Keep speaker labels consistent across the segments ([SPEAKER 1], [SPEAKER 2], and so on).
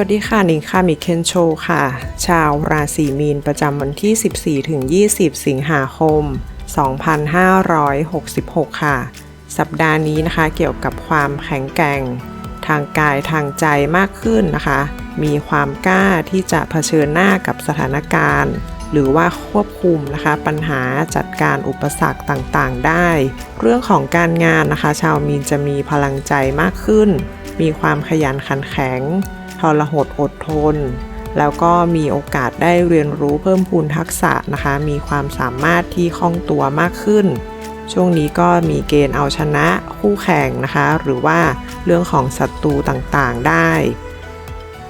[SPEAKER 1] วัสดีค่ะหนิงค่ะมิเคนโชค่ะ ชาวราศีมีนประจำวันที่ 14ถึง20 สิงหาคม 2566 ค่ะ สัปดาห์นี้นะคะเกี่ยวกับความแข็งแกร่ง ทางกายทางใจมากขึ้นนะคะ มีความกล้าที่จะเผชิญหน้ากับสถานการณ์ หรือว่าควบคุมนะคะ ปัญหาจัดการอุปสรรคต่างๆ ได้ เรื่องของการงานนะคะ ชาวมีนจะมีพลังใจมากขึ้น มีความขยันขันแข็ง ทรหดอดทน แล้วก็มีโอกาสได้เรียนรู้เพิ่มพูนทักษะนะคะ มีความสามารถที่คล่องตัวมากขึ้น ช่วงนี้ก็มีเกณฑ์เอาชนะคู่แข่งนะคะ หรือว่าเรื่องของศัตรูต่างๆได้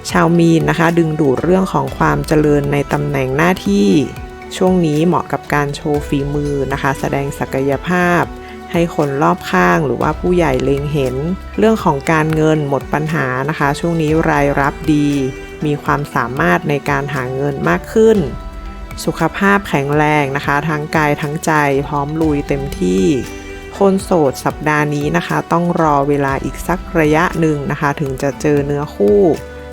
[SPEAKER 1] ชาวมีนนะคะ ดึงดูดเรื่องของความเจริญในตำแหน่งหน้าที่ ช่วงนี้เหมาะกับการโชว์ฝีมือนะคะ แสดงศักยภาพ ให้คนรอบข้างหรือว่าผู้ใหญ่เล็งเห็น เรื่องของการเงินหมดปัญหานะคะ ช่วงนี้รายรับดี มีความสามารถในการหาเงินมากขึ้น สุขภาพแข็งแรงนะคะ ทั้งกายทั้งใจพร้อมลุยเต็มที่ คนโสดสัปดาห์นี้นะคะ ต้องรอเวลาอีกสักระยะหนึ่งนะคะ ถึงจะเจอเนื้อคู่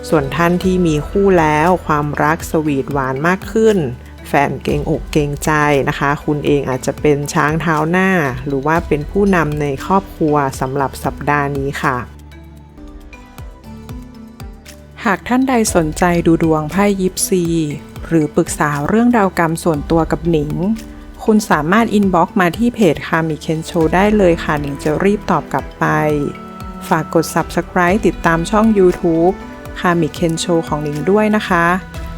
[SPEAKER 1] ส่วนท่านที่มีคู่แล้วความรักสวีทหวานมากขึ้น แฟนเกรงอกเกรงใจนะคะ คุณเองอาจจะเป็นช้างเท้าหน้า หรือว่าเป็นผู้นำในครอบครัวสำหรับสัปดาห์นี้ค่ะหากท่านใดสนใจดูดวงไพ่ยิปซี หรือปรึกษาเรื่องดาวกรรมส่วนตัวกับหนิง คุณสามารถอินบ็อกมาที่เพจคามิเคนโชได้เลยค่ะหนิงจะรีบตอบกลับไป ฝากกด Subscribe ติดตามช่อง YouTube คามิเคนโชของหนิงด้วยนะคะ